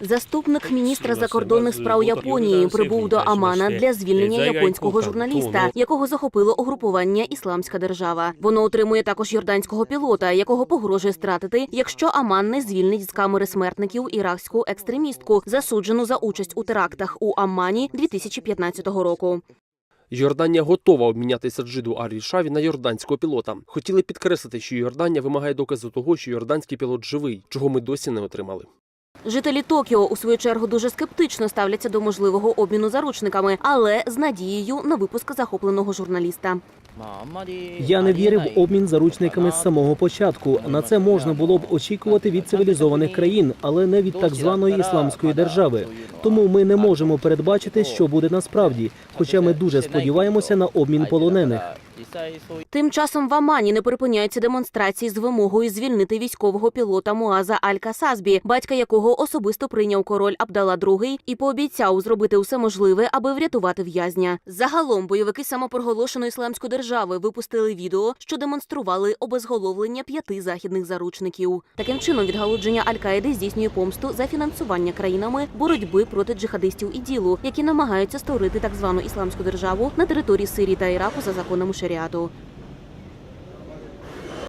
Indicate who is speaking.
Speaker 1: Заступник міністра закордонних справ Японії прибув до Амана для звільнення японського журналіста, якого захопило угрупування Ісламська держава. Воно отримує також йорданського пілота, якого погрожує стратити, якщо Аман не звільнить з камери смертників іракську екстремістку, засуджену за участь у терактах у Аммані 2015 року.
Speaker 2: Йорданія готова обмінятися Джиду Арішаві на йорданського пілота. Хотіли підкреслити, що Йорданія вимагає доказу того, що йорданський пілот живий, чого ми досі не отримали.
Speaker 1: Жителі Токіо у свою чергу дуже скептично ставляться до можливого обміну заручниками, але з надією на випуск захопленого журналіста.
Speaker 3: Я не вірив в обмін заручниками з самого початку. На це можна було б очікувати від цивілізованих країн, але не від так званої ісламської держави. Тому ми не можемо передбачити, що буде насправді. Хоча ми дуже сподіваємося на обмін полонених.
Speaker 1: Тим часом в Амані не припиняються демонстрації з вимогою звільнити військового пілота Муаза Аль-Касазбі, батька якого особисто прийняв король Абдала II і пообіцяв зробити усе можливе, аби врятувати в'язня. Загалом бойовики самопроголошеної ісламської держави випустили відео, що демонстрували обезголовлення п'яти західних заручників. Таким чином, відгалудження Аль-Каїди здійснює помсту за фінансування країнами боротьби проти джихадистів і ділу, які намагаються створити так звану ісламську державу на території Сирії та Іраку за законами шаріату. 宿